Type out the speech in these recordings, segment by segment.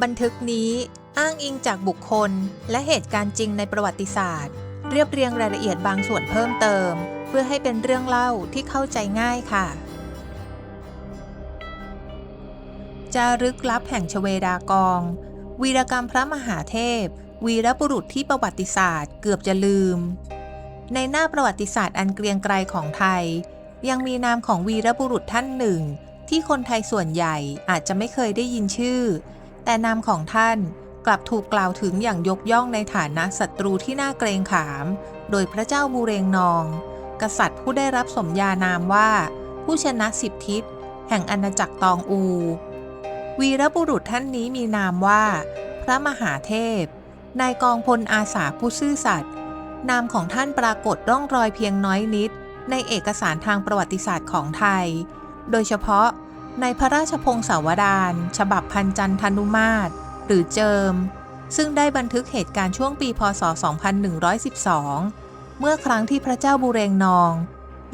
บันทึกนี้อ้างอิงจากบุคคล และเหตุการณ์จริงในประวัติศาสตร์ เรียบเรียงรายละเอียดบางส่วนเพิ่มเติม เพื่อให้เป็นเรื่องเล่าที่เข้าใจง่ายค่ะ จารึกลับแห่งชเวดากอง วีรกรรมพระมหาเทพ วีรบุรุษที่ประวัติศาสตร์เกือบจะลืม ในหน้าประวัติศาสตร์อันเกรียงไกรของไทย ยังมีนามของวีรบุรุษท่านหนึ่ง ที่คนไทยส่วนใหญ่อาจจะไม่เคยได้ยินชื่อ แต่นามของท่านกลับถูกกล่าวถึงอย่างยกย่องในฐานะศัตรูที่น่าเกรงขาม โดยพระเจ้าบูเรงนอง กษัตริย์ผู้ได้รับสมญานามว่า ผู้ชนะสิบทิศ แห่งอาณาจักรตองอู วีรบุรุษท่านนี้มีนามว่า พระมหาเทพ นายกองพลอาสาผู้ซื่อสัตย์ นามของท่านปรากฏร่องรอยเพียงน้อยนิด ในเอกสารทางประวัติศาสตร์ของไทย โดยเฉพาะ ในพระราชพงศาวดารฉบับพันจันทนุมาตร หรือเจิม ซึ่งได้บันทึกเหตุการณ์ช่วงปีพศ 2112 เมื่อครั้งที่พระเจ้าบุเรงนอง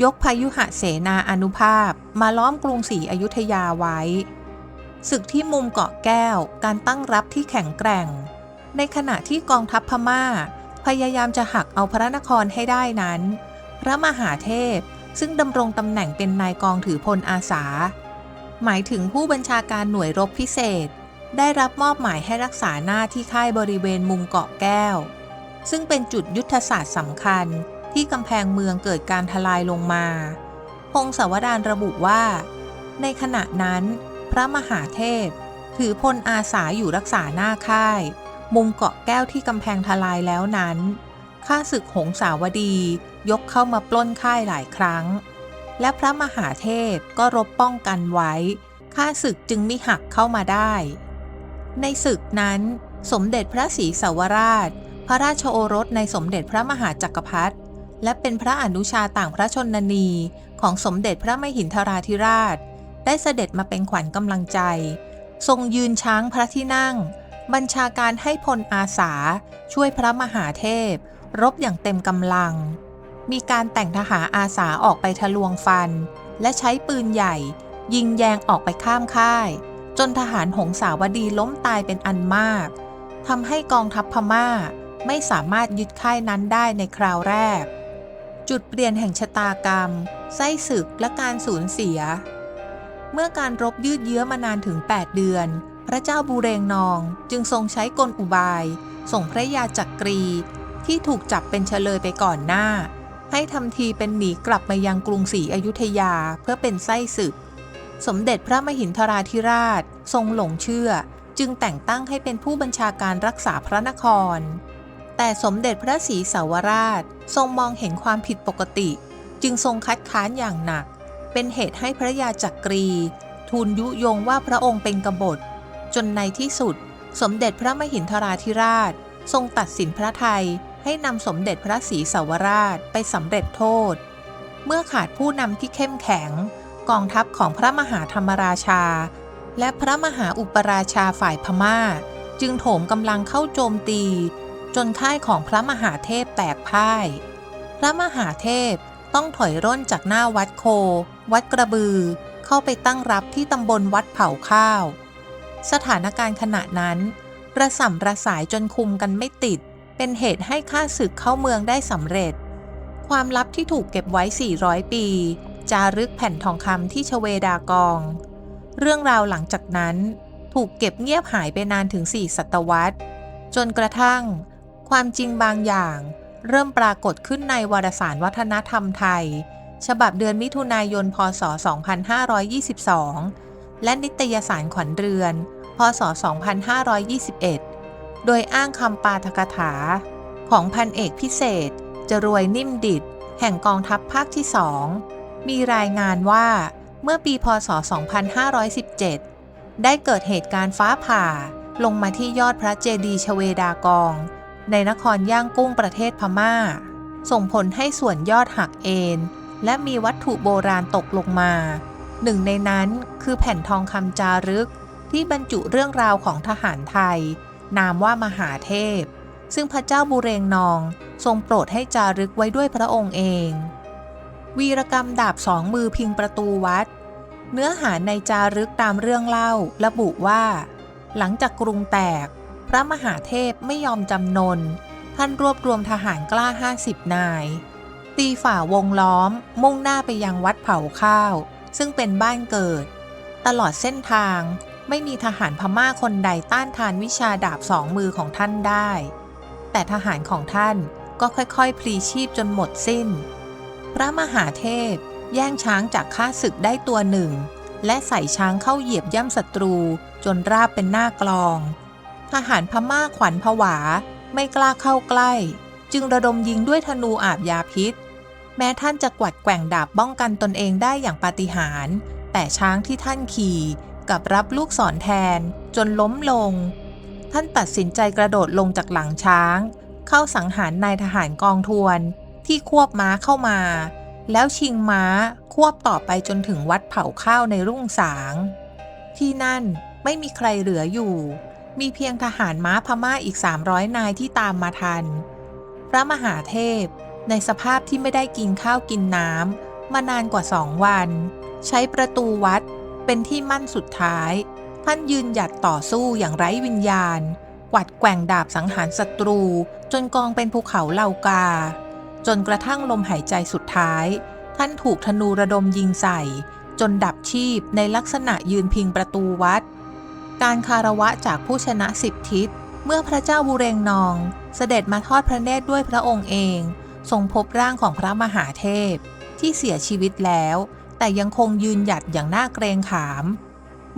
ยกพายุหะเสนาอนุภาพมาล้อมกรุงศรีอยุธยาไว้ ศึกที่มุมเกาะแก้ว การตั้งรับที่แข็งแกร่ง ในขณะที่กองทัพพม่า พยายามจะหักเอาพระนครให้ได้นั้น พระมหาเทพซึ่งดำรงตำแหน่งเป็นนายกองถือพลอาสา หมายถึงผู้บัญชาการหน่วยรบพิเศษ ได้รับมอบหมายให้รักษาหน้าที่ค่ายบริเวณมุมเกาะแก้ว ซึ่งเป็นจุดยุทธศาสตร์สำคัญที่กำแพงเมืองเกิดการทลายลงมา พงศาวดารระบุว่า ในขณะนั้น พระมหาเทพ ถือพลอาสาอยู่รักษาหน้าค่าย มุมเกาะแก้วที่กำแพงทลายแล้วนั้นข้าศึกหงสาวดียกเข้ามาปล้นค่ายหลายครั้ง และพระมหาเทพก็รบป้องกันไว้ ข้าศึกจึงไม่หักเข้ามาได้ ในศึกนั้นสมเด็จพระศรีสาวราช พระราชโอรสในสมเด็จพระมหาจักรพรรดิและเป็นพระอนุชาต่างพระชนนีของสมเด็จพระมหินทราธิราช ได้เสด็จมาเป็นขวัญกำลังใจ ทรงยืนช้างพระที่นั่ง บัญชาการให้พลอาสา ช่วยพระมหาเทพ รบอย่างเต็มกำลัง มีการแต่งทหารอาสาออกไปทะลวงฟัน และใช้ปืนใหญ่ ยิงแยงออกไปข้ามค่าย จนทหารหงสาวดีล้มตายเป็นอันมากทำให้กองทัพพม่าไม่สามารถยึดค่ายนั้นได้ในคราวแรก จุดเปลี่ยนแห่งชะตากรรม ไส้ศึกและการสูญเสีย เมื่อการรบยืดเยื้อมานานถึง 8 เดือน พระเจ้าบูเรงนองจึงทรงใช้กลอุบาย ส่งพระยาจักรีที่ถูกจับเป็นเฉลยไปก่อนหน้า ให้ทำทีเป็นหนีกลับมายังกรุงศรีอยุธยาเพื่อเป็นไส้ศึก สมเด็จพระมหินทราธิราช ทรงหลงเชื่อ จึงแต่งตั้งให้เป็นผู้บัญชาการรักษาพระนคร แต่สมเด็จพระศรีสาวราช ทรงมองเห็นความผิดปกติ จึงทรงคัดค้านอย่างหนัก เป็นเหตุให้พระยาจักรี ทูลยุยงว่าพระองค์เป็นกบฏ จนในที่สุด สมเด็จพระมหินทราธิราช ทรงตัดสินพระไทย ให้นำสมเด็จพระศรีสวราชไปสำเร็จโทษ เมื่อขาดผู้นำที่เข้มแข็ง กองทัพของพระมหาธรรมราชา และพระมหาอุปราชาฝ่ายพม่า จึงโถมกำลังเข้าโจมตี จนค่ายของพระมหาเทพแตกพ่าย พระมหาเทพต้องถอยร่นจากหน้าวัดโค วัดกระบือ เข้าไปตั้งรับที่ตำบลวัดเผาข้าว สถานการณ์ขณะนั้น ระส่ำระสายจนคุมกันไม่ติด เป็นเหตุให้ข้าศึกเข้าเมืองได้สำเร็จ ความลับที่ถูกเก็บไว้ 400 ปี จารึกแผ่นทองคำที่ชเวดากอง เรื่องราวหลังจากนั้น ถูกเก็บเงียบหายไปนานถึง 4 ศตวรรษ จนกระทั่ง ความจริงบางอย่าง เริ่มปรากฏขึ้นในวารสารวัฒนธรรมไทย ฉบับเดือนมิถุนายน พศ 2522 และนิตยสารขวัญเรือน พศ 2521 โดยอ้างคำปาทกถา ของพันเอกพิเศษจรวยนิ่มดิด แห่งกองทัพภาคที่สอง มีรายงานว่าเมื่อปีพศ 2517 ได้เกิดเหตุการณ์ฟ้าผ่าลงมาที่ยอดพระเจดีย์ชเวดากอง ในนครย่างกุ้งประเทศพม่า ส่งผลให้ส่วนยอดหักเอ็นและมีวัตถุโบราณตกลงมา หนึ่งในนั้นคือแผ่นทองคำจารึกที่บรรจุเรื่องราวของทหารไทย นามว่ามหาเทพ ซึ่งพระเจ้าบุเรงนองทรงโปรดให้จารึกไว้ด้วยพระองค์เอง วีรกรรมดาบสองมือพิงประตูวัด เนื้อหาในจารึกตามเรื่องเล่าระบุว่า หลังจากกรุงแตก พระมหาเทพไม่ยอมจำนน ท่านรวบรวมทหารกล้า 50 นาย ตีฝ่าวงล้อม มุ่งหน้าไปยังวัดเผาข้าว ซึ่งเป็นบ้านเกิด ตลอดเส้นทาง ไม่มีทหารพม่าคนใดต้านทานวิชาดาบสองมือของท่านได้ แต่ทหารของท่านก็ค่อยๆ พลีชีพจนหมดสิ้น พระมหาเทพแย่งช้างจากข้าศึกได้ตัวหนึ่ง และใส่ช้างเข้าเหยียบย่ำศัตรูจนราบเป็นหน้ากลอง ทหารพม่าขวัญผวาไม่กล้าเข้าใกล้ จึงระดมยิงด้วยธนูอาบยาพิษ แม้ท่านจะกวัดแกว่งดาบป้องกันตนเองได้อย่างปาฏิหาริย์แต่ช้างที่ท่านขี่ กับรับลูกศรแทน จนล้มลง ท่านตัดสินใจกระโดดลงจากหลังช้าง เข้าสังหารนายทหารกองทวน ที่ควบม้าเข้ามา แล้วชิงม้าควบต่อไปจนถึงวัดเผาข้าวในรุ่งสาง ที่นั่นไม่มีใครเหลืออยู่ มีเพียงทหารม้าพม่าอีก 300 นายที่ตามมาทัน พระมหาเทพ ในสภาพที่ไม่ได้กินข้าวกินน้ำมานานกว่าสองวัน ใช้ประตูวัด เป็นที่มั่นสุดท้าย ท่านยืนหยัดต่อสู้อย่างไร้วิญญาณ กวัดแกว่งดาบสังหารศัตรู จนกองเป็นภูเขาเหล่ากา จนกระทั่งลมหายใจสุดท้าย ท่านถูกธนูระดมยิงใส่ จนดับชีพในลักษณะยืนพิงประตูวัด การคารวะจากผู้ชนะสิบทิศเมื่อพระเจ้าบุเรงนอง เสด็จมาทอดพระเนตรด้วยพระองค์เอง ทรงพบร่างของพระมหาเทพ ที่เสียชีวิตแล้ว แต่ยังคงยืนหยัดอย่างน่าเกรงขาม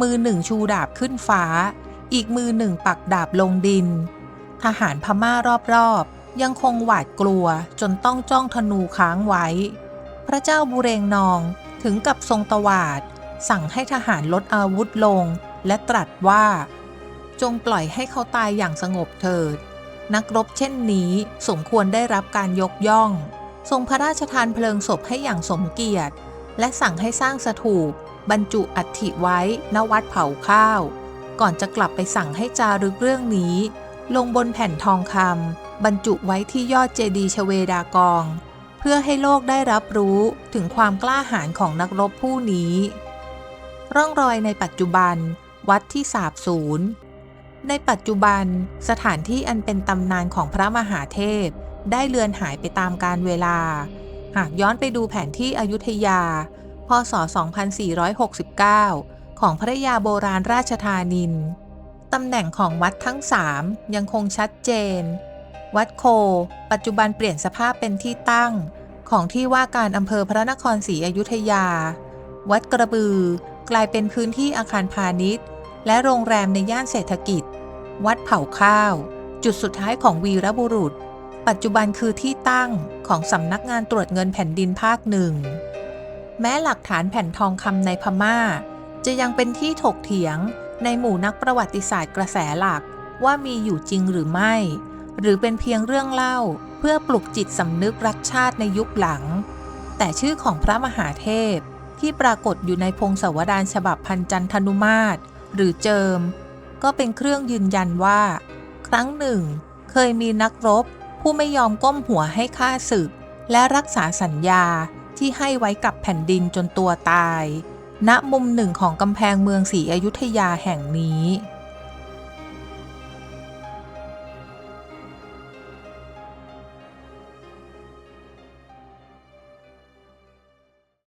มือหนึ่งชูดาบขึ้นฟ้า อีกมือหนึ่งปักดาบลงดิน ทหารพม่ารอบๆ ยังคงหวาดกลัวจนต้องจ้องธนูค้างไว้ พระเจ้าบุเรงนองถึงกับทรงตวาด สั่งให้ทหารลดอาวุธลง และตรัสว่า จงปล่อยให้เขาตายอย่างสงบเถิด นักรบเช่นนี้สมควรได้รับการยกย่อง ทรงพระราชทานเพลิงศพให้อย่างสมเกียรติ และสั่งให้สร้างสถูปบรรจุอัฐิไว้ณวัดเผาข้าว ก่อนจะกลับไปสั่งให้จารึกเรื่องนี้ ลงบนแผ่นทองคำบรรจุไว้ที่ยอดเจดีย์ชเวดากอง เพื่อให้โลกได้รับรู้ถึงความกล้าหาญของนักรบผู้นี้ ร่องรอยในปัจจุบัน วัดที่สาบสูญในปัจจุบันสถานที่อันเป็นตำนานของพระมหาเทพ ได้เลือนหายไปตามกาลเวลา หากย้อนไปดูแผนที่อยุธยา พศ 2469 ของพระยาโบราณราชธานิน ตำแหน่งของวัดทั้งสามยังคงชัดเจน วัดโค ปัจจุบันเปลี่ยนสภาพเป็นที่ตั้ง ของที่ว่าการอำเภอพระนครศรีอยุธยา วัดกระบือกลายเป็นพื้นที่อาคารพาณิชย์ และโรงแรมในย่านเศรษฐกิจ วัดเผาข้าว จุดสุดท้ายของวีรบุรุษ ปัจจุบันคือที่ตั้งของสำนักงานตรวจเงินแผ่นดินภาคหนึ่ง แม้หลักฐานแผ่นทองคำในพม่า จะยังเป็นที่ถกเถียงในหมู่นักประวัติศาสตร์กระแสหลักว่ามีอยู่จริงหรือไม่ หรือเป็นเพียงเรื่องเล่าเพื่อปลุกจิตสำนึกรักชาติในยุคหลัง แต่ชื่อของพระมหาเทพที่ปรากฏอยู่ในพงศาวดารฉบับพันจันทนุมาตร หรือเจิม ก็เป็นเครื่องยืนยันว่า ครั้งหนึ่ง เคยมีนักรบ ผู้ไม่ยอมก้มหัวให้ข้าศึก และรักษาสัญญาที่ให้ไว้กับแผ่นดินจนตัวตาย ณมุมหนึ่งของกำแพงเมืองศรีอยุธยาแห่งนี้